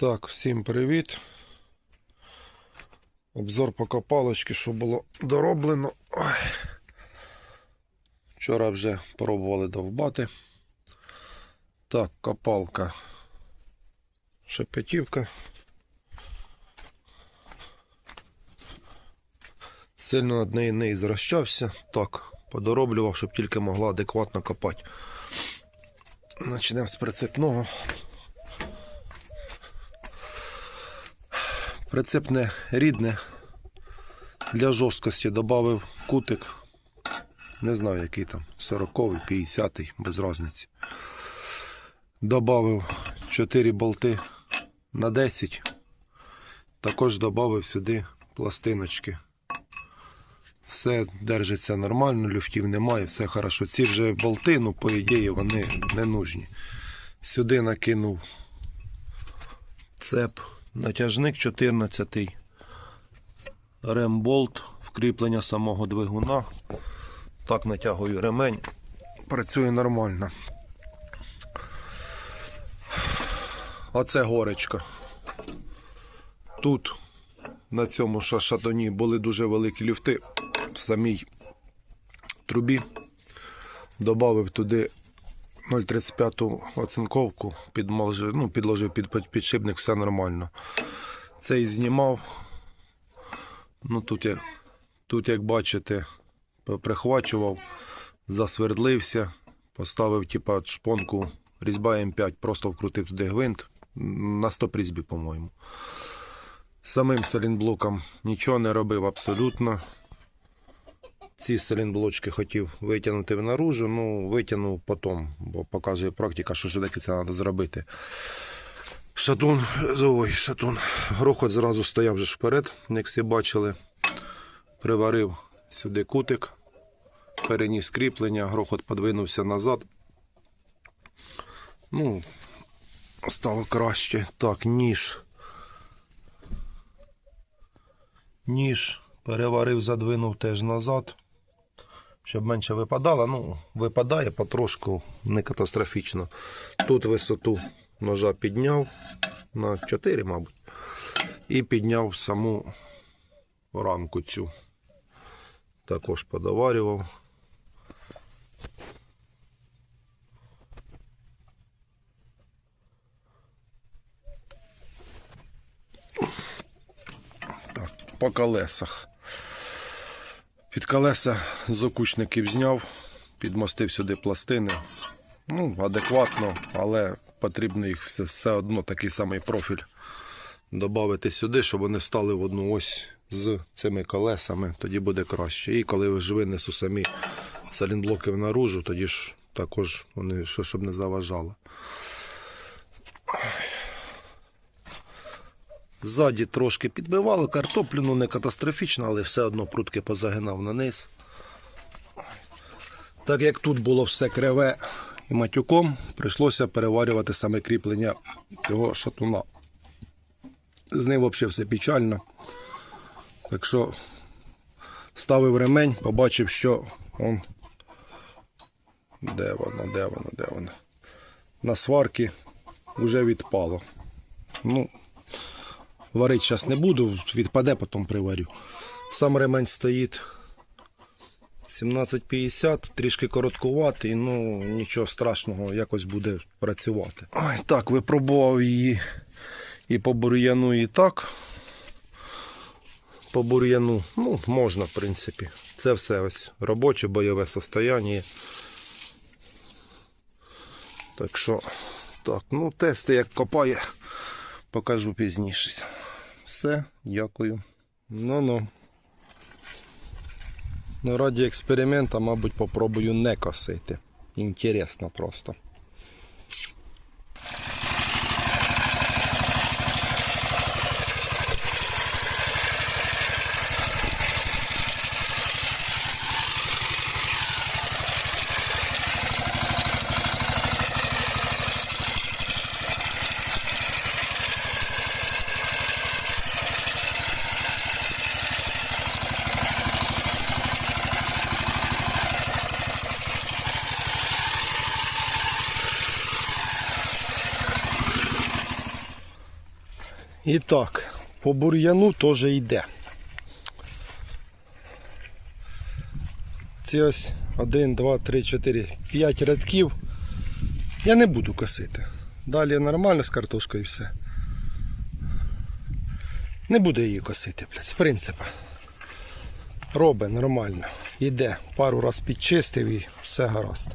Так, всім привіт. Обзор по копалочці, що було дороблено. Ой. Вчора вже пробували довбати. Так, копалка. Шепетівка. Сильно над нею не зрощався. Так, подороблював, щоб тільки могла адекватно копати. Почнемо з прицепного. Прицеп не рідне. Для жорсткості додав кутик. Не знаю, який там, 40-й, 50-й, без різниці. Добавив 4 болти на 10. Також додав сюди пластиночки. Все держиться нормально, люфтів немає, все хорошо. Ці вже болти, ну, по ідеї, вони не нужні. Сюди накинув цеп, натяжник 14, ремболт, вкріплення самого двигуна. Так натягую ремень. Працює нормально. Оце горечка. Тут на цьому ша- шатоні були дуже великі люфти в самій трубі. Добавив туди 0,35 оцинковку, підложив, ну, підложив під під- підшипник, все нормально. Цей знімав. Ну, тут, як, тут, як бачите, прихвачував, засвердлився, поставив типа, шпонку різьба М5, просто вкрутив туди гвинт на 100 різьбі, по-моєму. Самим салінблоком нічого не робив абсолютно. Ці салінблочки хотів витягнути наружу, ну витягнув потім, бо показує практика, що все-таки це треба зробити. Шатун, ой, шатун. Грохот зразу стояв вже вперед, як всі бачили. Приварив сюди кутик, переніс кріплення, грохот подвинувся назад. Ну, стало краще. Так, ніж. Ніж переварив, задвинув теж назад, щоб менше випадало. Ну, випадає потрошку, не катастрофічно. Тут висоту ножа підняв на 4, мабуть, і підняв саму рамку цю. Також подоварював. По колесах. Під колеса з окучників зняв, підмостив сюди пластини. Ну, адекватно, але потрібно їх все, все одно такий самий профіль додати сюди, щоб вони стали в одну ось з цими колесами, тоді буде краще. І коли ж винесу самі салінблоки наружу, тоді ж також вони щоб не заважало. Ззаді трошки підбивали картоплю, ну не катастрофічно, але все одно прутки позагинав на низ. Так як тут було все криве і матюком, прийшлося переварювати саме кріплення цього шатуна. З ним взагалі все печально. Так що ставив ремень, побачив, що он. Де воно, де воно, де воно? На сварки вже відпало. Ну, Варити зараз не буду, відпаде, потім приварю. Сам ремень стоїть 17,50, трішки короткуватий, ну нічого страшного, якось буде працювати. Ой, так, випробував її і по бур'яну, і так. По бур'яну, ну, можна, в принципі. Це все ось робоче, бойове состояння. Так що, так, ну, тести як копає, покажу пізніше. Все, дякую. Ну-ну. Ну, раді експеримента, мабуть, попробую не косити. Інтересно просто. І так, по бур'яну теж йде. Ці ось 1, 2, 3, 4, 5 рядків. Я не буду косити. Далі нормально з картошкою і все. Не буду її косити, блядь, з принципу. Робить нормально. Йде. Пару раз підчистив і все гаразд.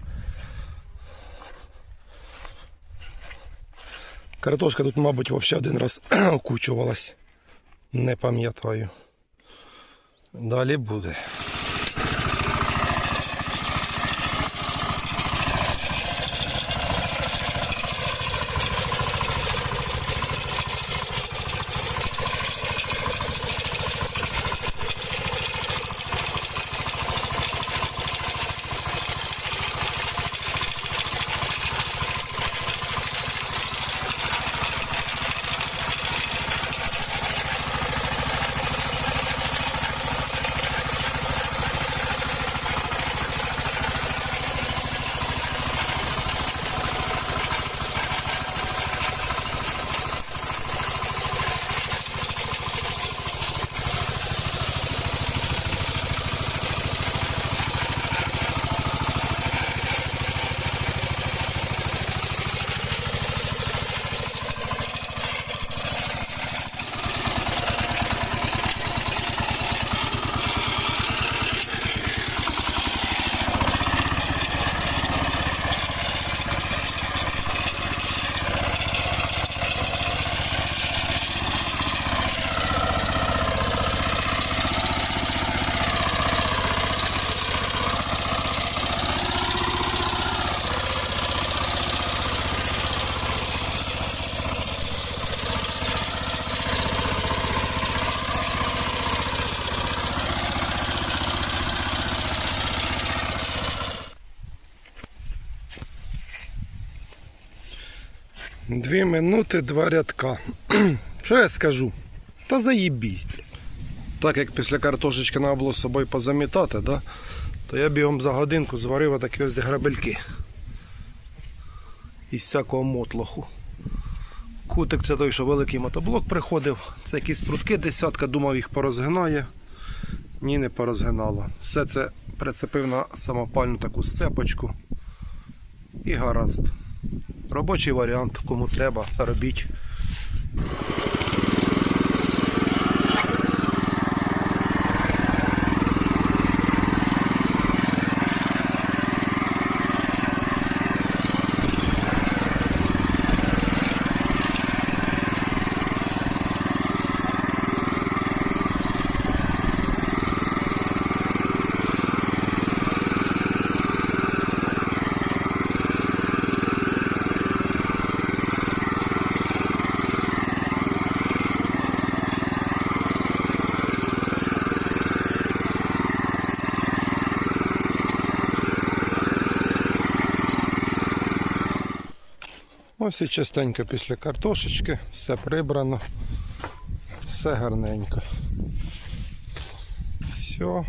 Картошка тут, мабуть, взагалі один раз окучувалась. Не пам'ятаю. Далі буде. Дві минути, два рядка. Що я скажу? Та заїбісь. Так як після картошечки треба було з собою позамітати, да? то я бігом за годинку зварив отакі ось грабельки. Із всякого мотлоху. Кутик це той, що великий мотоблок приходив. Це якісь прутки десятка, думав їх порозгинає. Ні, не порозгинало. Все це прицепив на самопальну таку сцепочку. І гаразд. Робочий варіант, кому треба, робіть. Ось і частенько після картошечки, все прибрано, все гарненько. Все.